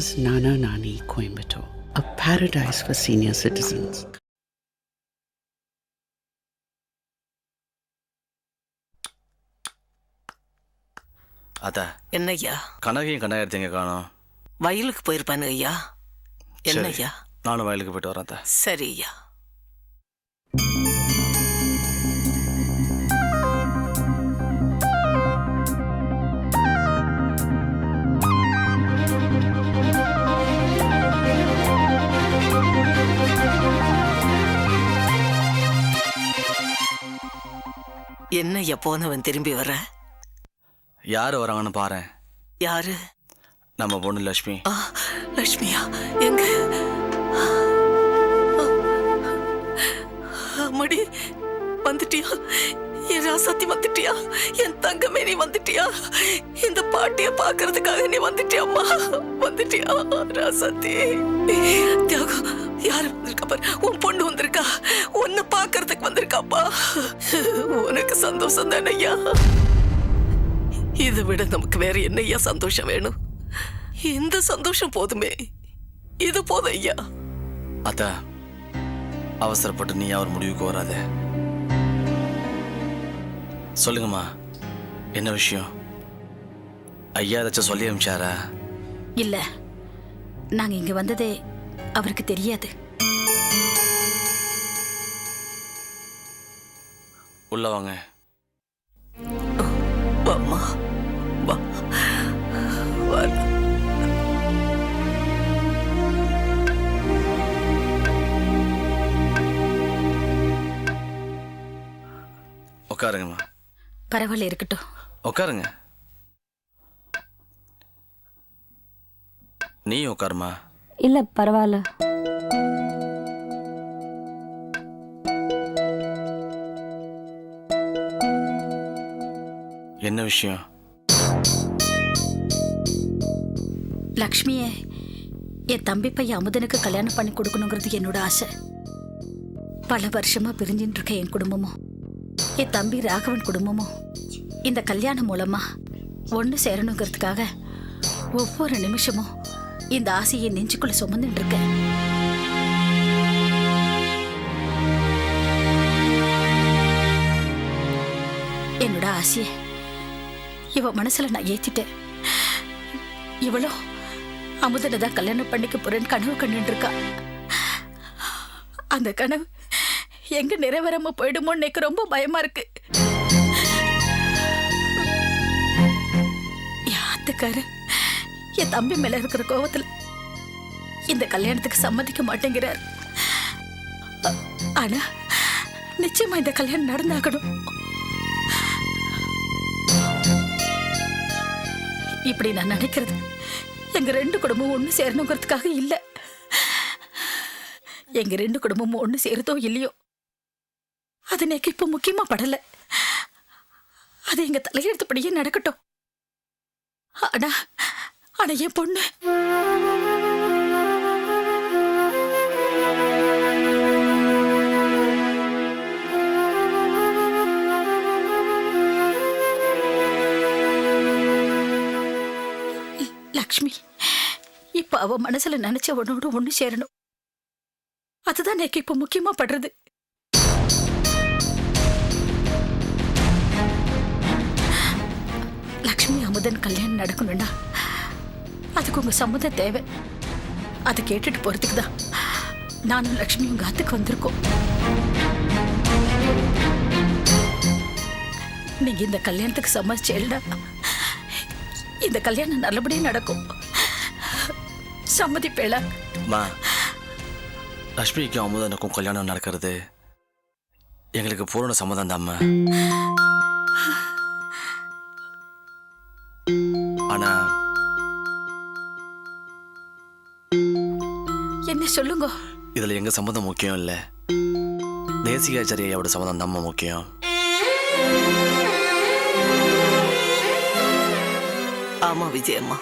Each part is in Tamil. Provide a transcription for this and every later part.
Nana's Nana Nani Coimbatore, a paradise for senior citizens. அத்தா என்னய்யா? கனகையும் கண்ணாயிரத்தி எங்க காணோம்? வயலுக்கு போயிருப்பானு ஐயா? சரி. என்னய்யா? நானும் வயலுக்கு போயிட்டு வரேன் அத்தா. சரி ஐயா என்னய்யா போனவன் திரும்பி வர யார் வராங்கன்னு பாரேன் யாரு நம்ம பொண்ணு லட்சுமி ஆ, லட்சுமியா எங்க அம்மாடி வந்துட்டியா என் ராசாத்தி வந்துட்டியா? என் தங்கமே நீ வந்துட்டியா? இந்த பாட்டிய பாக்குறதுக்காக நீ வந்துட்டியாம்மா வந்துட்டியா? ராசாத்தி தியாகம் யாரு வந்திருக்கா பாரு? உன் பொண்ணு வந்திருக்கா. உன்னை பாக்குறதுக்கு வந்திருக்காப்பா உனக்கு சந்தோஷம் தானே ஐயா? இதை விட நமக்கு வேற என்னையா சந்தோஷம் வேணும்? இந்த சந்தோஷம் போதுமே. இது போதும் ஐயா. அத்தா அவசரப்பட்டு நீ அவர் முடிவுக்கு வராத. சொல்லுங்கம்மா. என்ன விஷயம்? ஐயா ஏதாச்சும் சொல்லி அனுப்பிச்சாரா? இல்ல. நாங்க இங்க வந்ததே அவருக்கு தெரியாது. உள்ள வாங்க. வா. உட்காருங்கம்மா. பரவாயில்ல இருக்கட்டும். உட்காருங்க நீ உட்காருமா இல்ல பரவாயில்ல. என்ன விஷயம்? லக்ஷ்மிய என் தம்பி பையன் அமுதனுக்கு கல்யாணம் பண்ணி கொடுக்கணுங்கிறது என்னோட ஆசை. பல வருஷமா பிரிஞ்சுட்டு இருக்க என் குடும்பமும் என் தம்பி ராகவன் குடும்பமும். இந்த கல்யாணம் மூலமா ஒன்று சேரணுங்கிறதுக்காக ஒவ்வொரு நிமிஷமும் இந்த ஆசையை நெஞ்சுக்குள்ள சுமந்துட்டு இருக்கேன் என்னோட ஆசையை இவ மனசுல நான் ஏத்திட்டேன் இவளும் அமுதனை தான் கல்யாணம் பண்ணிக்க போறேன்னு கனவு கண்டுட்டு இருக்கா. அந்த கனவு எங்க நிறைவேறாம போயிடுமோன்னு எனக்கு ரொம்ப பயமா இருக்கு. என் என் தம்பி மேல இருக்கிற கோவத்துல இந்த கல்யாணத்துக்கு சம்மதிக்க மாட்டேங்கிறார். ஆனா நிச்சயமா இந்த கல்யாணம் நடந்தாகணும். இப்படி நான் நினைக்கிறது எங்க ரெண்டு குடும்பமும் ஒண்ணு சேரணுங்கிறதுக்காக இல்ல. எங்க ரெண்டு குடும்பமும் ஒண்ணு சேருதோ இல்லையோ அது எனக்கு இப்ப முக்கியமா படல. அது எங்க தலையெழுத்துப்படியே நடக்கட்டும். ஆனா ஆனா என் பொண்ணு. லக்ஷ்மி இப்ப அவ மனசுல நினைச்ச உன்னோட ஒண்ணு சேரணும். அதுதான் எனக்கு இப்ப முக்கியமா படுறது. அமுதன் கல்யாணம் நடக்கணும்னா அதுக்கு உங்க சம்மதம் தேவை. அதை கேட்டுட்டு போறதுக்கு தான் நானும் லக்ஷ்மி உங்க அத்துக்கு வந்திருக்கோம். நீங்க இந்த கல்யாணத்துக்கு சம்மதிச்சேல்டா இந்த கல்யாணம் நல்லபடியா நடக்கும். சம்மதிப்பேல லக்ஷ்மிக்கும் அமுதனுக்கும் கல்யாணம் நடக்கிறது எங்களுக்கு பூரண சம்மதம் தாம்மா ஆனா என்ன சொல்லுங்க? இதுல எங்க சம்மதம் முக்கியம் இல்ல. தேசிகாச்சாரியோட சம்மதம் தாம்மா முக்கியம். ஆமா விஜயம்மா.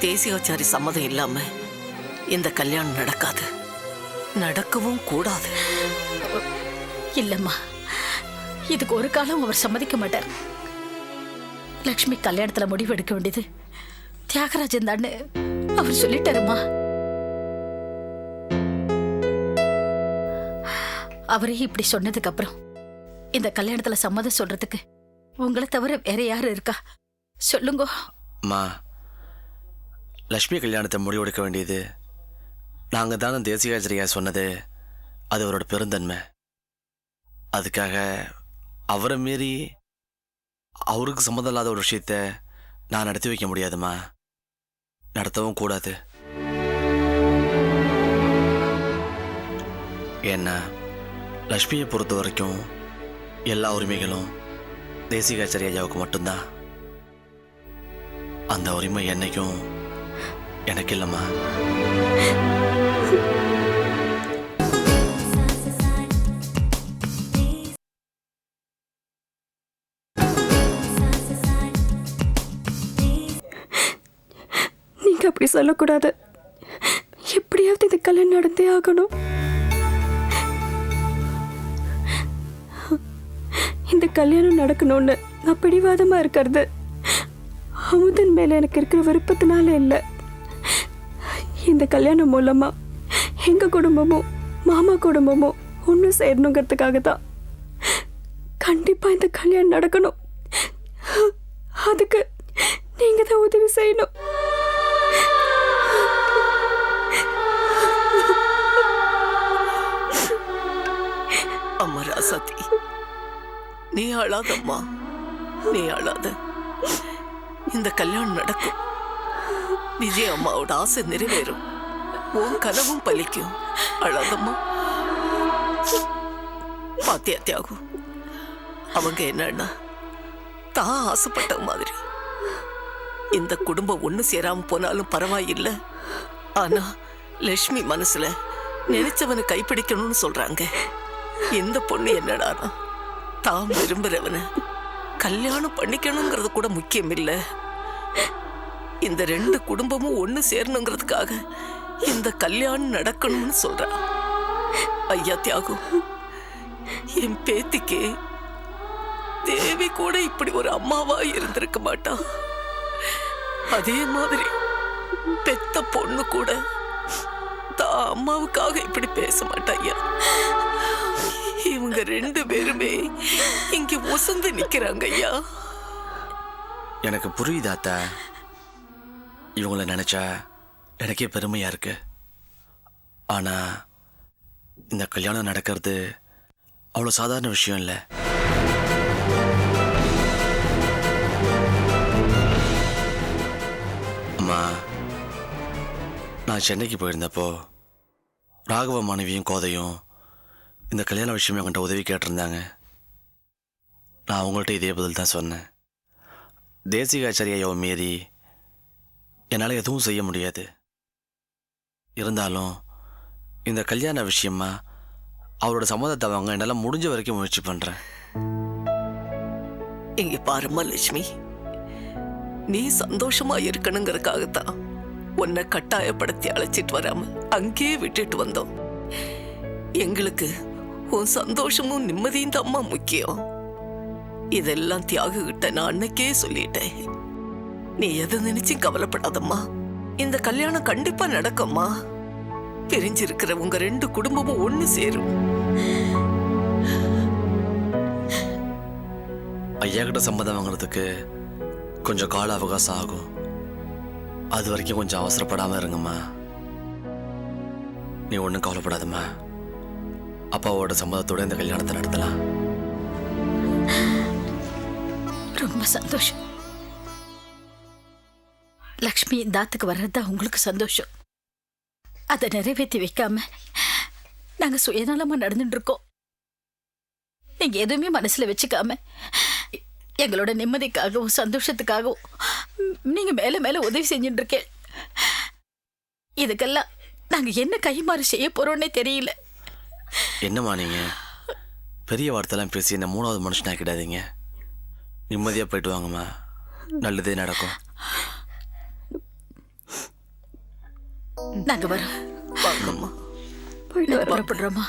தேசியாச்சாரி சம்மதம் இல்லாம இந்த கல்யாணம் நடக்காது. நடக்கவும் கூடாது. இல்லம்மா. இதுக்கு ஒரு காலம் அவர் சம்மதிக்க மாட்டார். லக்ஷ்மி கல்யாணத்துல முடிவு எடுக்க வேண்டியது. தியாகராஜன் தான்னு அவர் சொல்லிட்டாருமா. அவரே இப்படி சொன்னதுக்கு அப்புறம் இந்த கல்யாணத்துல சம்மதம் சொல்றதுக்கு உங்களை தவிர வேற யாரு இருக்கா? சொல்லுங்க. அம்மா லக்ஷ்மி கல்யாணத்தை முடிவெடுக்க வேண்டியது நாங்கள் தான் தேசிகாச்சரியா சொன்னது. அது அவரோட பெருந்தன்மை. அதுக்காக அவரை மீறி அவருக்கு சம்மந்தம் இல்லாத ஒரு விஷயத்த நான் நடத்தி வைக்க முடியாதும்மா. நடத்தவும் கூடாது. ஏன்னா லக்ஷ்மியை பொறுத்த வரைக்கும் எல்லா உரிமைகளும் தேசிகாச்சாரி ஐயாவுக்கு மட்டும்தான். அந்த உரிமை என்னைக்கும் எனக்கு இல்லைம்மா. சொல்லக்கூடாது. எப்படியாவது இந்த கல்யாணம் நடந்தே ஆகணும். இந்த கல்யாணம் நடக்கணும்னு நான் பிடிவாதமா இருக்கிறது. அமுதன் மேல எனக்கு இருக்கிற விருப்பத்தினால இல்லை. இந்த கல்யாணம் மூலமா எங்க குடும்பமும் மாமா குடும்பமும் ஒன்று சேரணுங்கிறதுக்காக தான் கண்டிப்பா இந்த கல்யாணம் நடக்கணும். அதுக்கு நீங்க தான் உதவி செய்யணும். சதி நீ அழாதம்மா நீ அழாத இந்த கல்யாணம் நடக்கும் விஜய் அம்மாவோட ஆசை நிறைவேறும் உன் கனவும் பலிக்கும் அழாதம்மா பாத்தியா தியாகு அவங்க என்னன்னா தான் ஆசைப்பட்ட மாதிரி இந்த குடும்பம் ஒண்ணு சேராம போனாலும் பரவாயில்ல ஆனா லட்சுமி மனசுல நினைச்சவனை கைப்பிடிக்கணும்னு சொல்றாங்க இந்த பொண்ணு என்னடானா தான் விரும்புறவன. கல்யாணம் பண்ணிக்கணுங்கிறது கூட முக்கியம் இல்ல இந்த ரெண்டு குடும்பமும் ஒண்ணு சேரணுங்கிறதுக்காக இந்த கல்யாணம் நடக்கணும்னு சொல்றா. ஐயா தியாகம் என் பேத்திக்கு தேவி கூட இப்படி ஒரு அம்மாவா இருந்திருக்க மாட்டா. அதே மாதிரி பெத்த பொண்ணு கூட தான் அம்மாவுக்காக இப்படி பேச மாட்டா ஐயா. இவங்க ரெண்டு பேருமே இங்க ஒசந்து நிக்கிறாங்க ஐயா. எனக்கு புரியுது அத்தா? இவங்கள நினைச்சா எனக்கே பெருமையா இருக்கு. ஆனா இந்த கல்யாணம் நடக்கிறது அவ்வளோ சாதாரண விஷயம் இல்லை. அம்மா நான் சென்னைக்கு போயிருந்தப்போ ராகவ மனைவியும் கோதையும் இந்த கல்யாண விஷயமே அவங்கள்ட்ட உதவி கேட்டிருந்தாங்க. நான் அவங்கள்ட்ட இதே பதில் தான் சொன்னேன். தேசிகாச்சாரியாவை மீறி என்னால் எதுவும் செய்ய முடியாது. இருந்தாலும் இந்த கல்யாண விஷயமா அவரோட சம்மதத்தை அவங்க என்னால் முடிஞ்ச வரைக்கும் முயற்சி பண்ணுறேன் இங்கே பாருமா லட்சுமி நீ சந்தோஷமா இருக்கணுங்கிறதுக்காகத்தான் உன்னை கட்டாயப்படுத்தி அழைச்சிட்டு வராம அங்கேயே விட்டுட்டு வந்தோம். எங்களுக்கு உன் சந்தோஷமும் நிம்மதியும் தம்மா முக்கியம். இதெல்லாம் தியாகிட்ட நான் அன்னைக்கே சொல்லிட்டேன். நீ எதை நினைச்சும் கவலைப்படாதம்மா. இந்த கல்யாணம் கண்டிப்பா நடக்கம்மா. பிரிஞ்சிருக்கிற உங்க ரெண்டு குடும்பமும் ஒண்ணு சேரும். ஐயா கிட்ட சம்மதம் வாங்குறதுக்கு கொஞ்சம் கால அவகாசம் ஆகும். அது வரைக்கும் கொஞ்சம் அவசரப்படாமல் இருங்கம்மா. நீ ஒன்றும் கவலைப்படாதம்மா. அப்பாவோட சம்மதத்தோட இந்த கல்யாணத்தை நடத்தலாம். ரொம்ப சந்தோஷம். லக்ஷ்மி இந்த ஆத்துக்கு வர்றதுதான் உங்களுக்கு சந்தோஷம். அதை நிறைவேற்றி வைக்காம நாங்க சுயநலமா நடந்துட்டு இருக்கோம். நீங்க எதுவுமே மனசுல வச்சுக்காம எங்களோட நிம்மதிக்காகவும் சந்தோஷத்துக்காகவும் நீங்க மேல மேல உதவி செஞ்சுட்டு இருக்கேன். இதுக்கெல்லாம் நாங்க என்ன கைமாறு செய்ய போறோம்னே தெரியல. என்னம்மா நீங்கள் பெரிய வார்த்தைலாம் பேசி என்ன மூணாவது மனுஷனாக்கிடாதீங்க நிம்மதியாக போயிட்டு வாங்கம்மா. நல்லதே நடக்கும். நாங்க வரோம். போயிட்டு வரோம்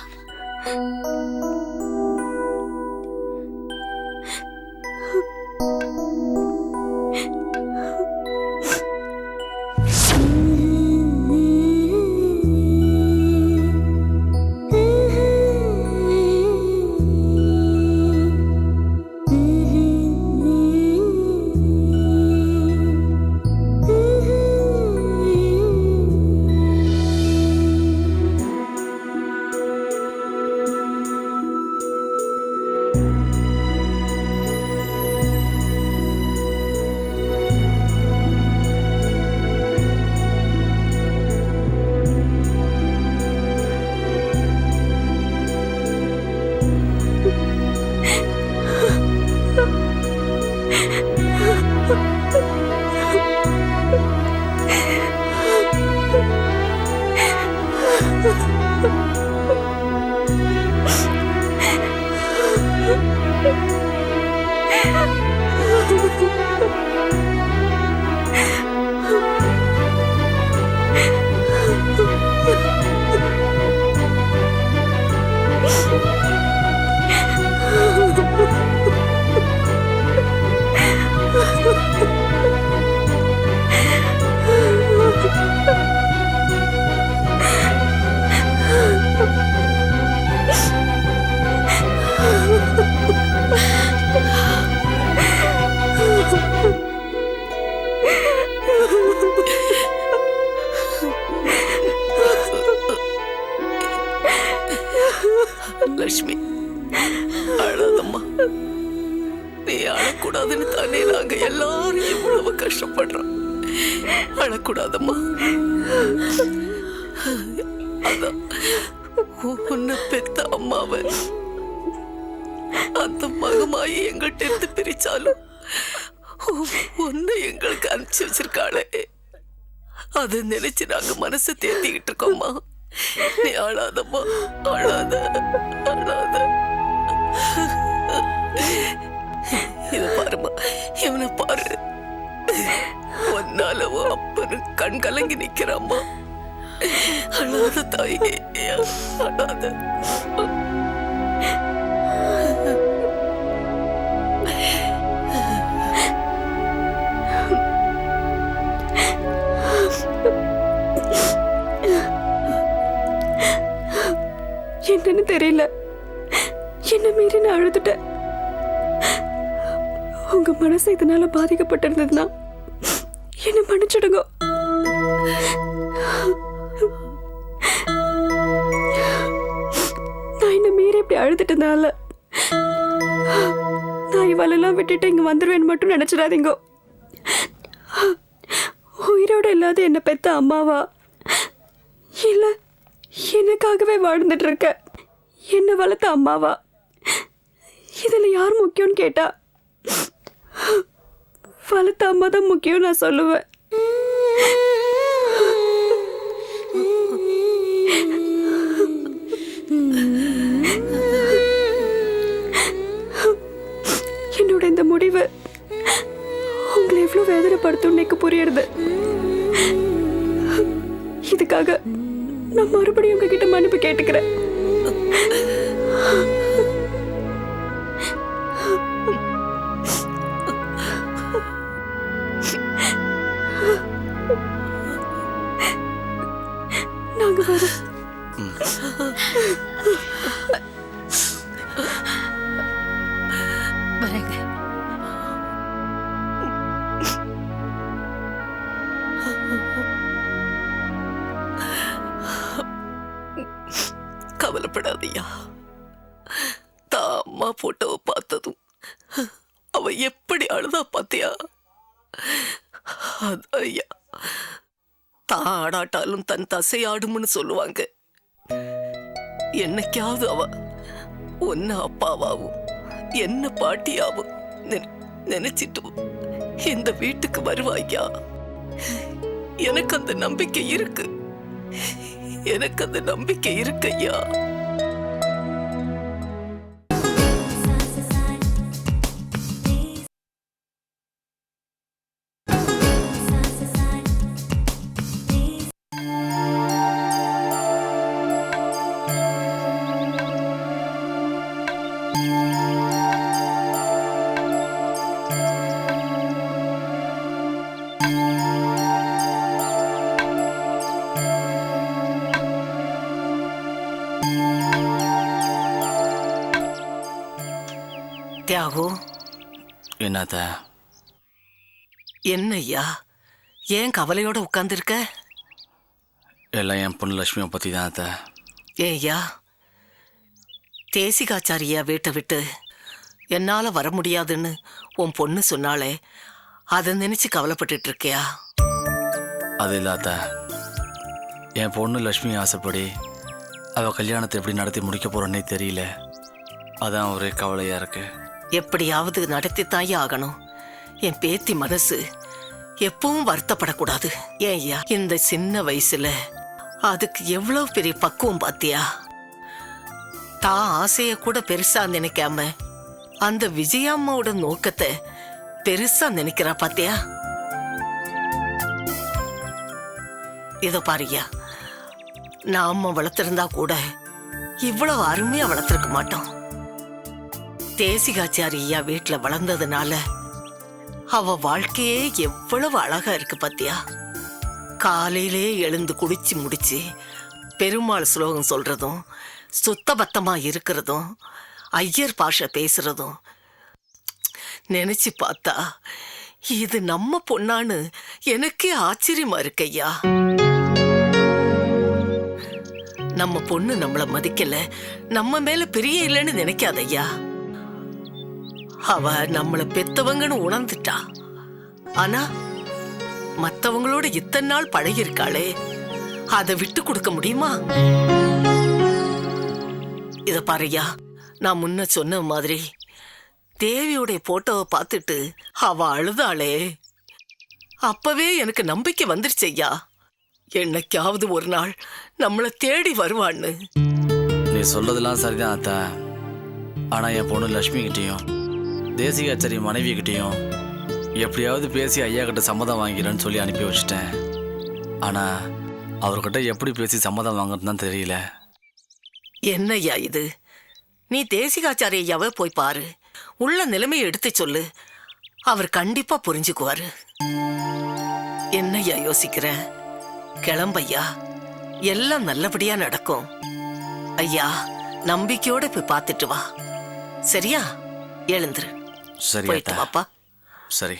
உன்னை பெத்த அம்மாவை. அந்த மகமாயி எங்கள்கிட்ட இருந்து பிரிச்சாலும் ஒன்னு எங்களுக்கு அனுப்பிச்சு வச்சிருக்காளே. அதை நினைச்சு நாங்க மனசை தேத்திக்கிட்டு இருக்கோம்மா. நீ அழாதம்மா அழாத அழாத. இத பாருமா இவனை பாரு. ஒன்னால அப்பனு கண் கலங்கி நிக்கிறாம்மா. அழாத தாயே அழாத என்னன்னு தெரியல. என்ன மீறி நான் அழுதுட்டேன். உங்க மனசு இதனால பாதிக்கப்பட்டிருந்ததுன்னா என்னால? நான் இவளெல்லாம் விட்டுட்டு இங்க வந்துடுவேன்னு மட்டும் நினைச்சிடாதீங்க. உயிரோட இல்லாத என்ன பெத்த அம்மாவா? இல்ல எனக்காகவே வாழ்ந்துட்டு இருக்க என்ன வளர்த்த அம்மாவா? இதுல யார் முக்கியம்னு கேட்டா? வளர்த்த அம்மா தான் முக்கியம் நான் சொல்லுவேன். எவ்வளோ எவ்வளவு வேதனைப்படுத்தும் எனக்கு புரியுறது இதுக்காக நான் மறுபடியும் உங்ககிட்ட மன்னிப்பு கேட்டுக்கிறேன். கவலைப்படாதய்யா தான் அம்மா போட்டோவை பார்த்ததும் அவ எப்படி அழுதா பார்த்தியா ஐயா தான் ஆடாட்டாலும் தன் தசை ஆடும்னு சொல்லுவாங்க. என்னைக்காவது அவ ஒன்ன அப்பாவாவும் என்ன பாட்டியாவும் நினைச்சிட்டு இந்த வீட்டுக்கு வருவாய்யா? எனக்கு அந்த நம்பிக்கை இருக்கு. எனக்கு அந்த நம்பிக்கை இருக்கையா? தியாகு என்னத்த? என்ன ஐயா ஏன் கவலையோட உட்கார்ந்திருக்க? எல்லாம் என் பொண்ணு லட்சுமியை பற்றி தான் அத்தை. ஏன் ஐயா தேசிகாச்சாரியா வீட்டை விட்டு? என்னால வர முடியாதுன்னு உன் பொண்ணு சொன்னாலே அதை நினைச்சு கவலைப்பட்டுட்டு இருக்கியா அது இல்லாத என் பொண்ணு லட்சுமி ஆசைப்படி அவள் கல்யாணத்தை எப்படி நடத்தி முடிக்க போகிறோன்னே தெரியல. அதான் ஒரே கவலையாக இருக்கு. எப்படியாவது நடத்தித்தாயே ஆகணும். என் பேத்தி மனசு எப்பவும் வருத்தப்படக்கூடாது. ஏன் ஐயா? இந்த சின்ன வயசுல அதுக்கு எவ்வளவு பெரிய பக்குவம் பாத்தியா? தான் ஆசைய கூட பெருசா நினைக்காம அந்த விஜயாம்மாவோட நோக்கத்தை பெருசா நினைக்கிறா பாத்தியா? இதோ பாருயா நாம வளர்த்திருந்தா கூட இவ்வளவு அருமையா வளர்த்திருக்க மாட்டோம். தேசிகாச்சாரி ஐயா வீட்டுல வளர்ந்ததுனால அவ வாழ்க்கையே எவ்வளவு அழகா இருக்கு பாத்தியா? காலையிலே எழுந்து குடிச்சு முடிச்சு பெருமாள் ஸ்லோகம் சொல்றதும் சுத்தபத்தமா இருக்கிறதும் ஐயர் பாஷை பேசுறதும் நினைச்சு பார்த்தா இது நம்ம பொண்ணான்னு எனக்கே ஆச்சரியமா இருக்கு ஐயா நம்ம பொண்ணு நம்மள மதிக்கல நம்ம மேல பிரிய இல்லைன்னு நினைக்காத ஐயா அவ நம்மள பெத்தவங்கன்னு உணர்ந்துட்டா. ஆனா மத்தவங்களோட இத்தனை நாள் பழகிருக்காளே அதை விட்டு கொடுக்க முடியுமா? இத பாருயா நான் முன்ன சொன்ன மாதிரி தேவியோடைய போட்டோவை பார்த்துட்டு அவ அழுதாளே. அப்பவே எனக்கு நம்பிக்கை வந்துருச்சையா என்னைக்காவது ஒரு நாள் நம்மள தேடி வருவான்னு. நீ சொல்றதெல்லாம் சரிதான் அத்தா. ஆனா என் பொண்ணு லட்சுமி கிட்டேயும் தேசிகாச்சாரி மனைவி கிட்டேயும் எப்படியாவது பேசி ஐயா கிட்ட சம்மதம் வாங்கிறேன்னு சொல்லி அனுப்பி வச்சிட்டேன். ஆனா அவர்கிட்ட எப்படி பேசி சம்மதம் வாங்குறதுன்னு தெரியல. என்னய்யா இது? நீ தேசிகாச்சாரியாவே போய் பாரு. உள்ள நிலைமையை எடுத்து சொல்லு. அவர் கண்டிப்பா புரிஞ்சுக்குவாரு. என்னய்யா யோசிக்கிற? கிளம்பையா எல்லாம் நல்லபடியா நடக்கும். ஐயா நம்பிக்கையோட போய் பார்த்துட்டு வா. சரியா? எழுந்துரு. சரி போயிட்டு வாப்பா. சரி.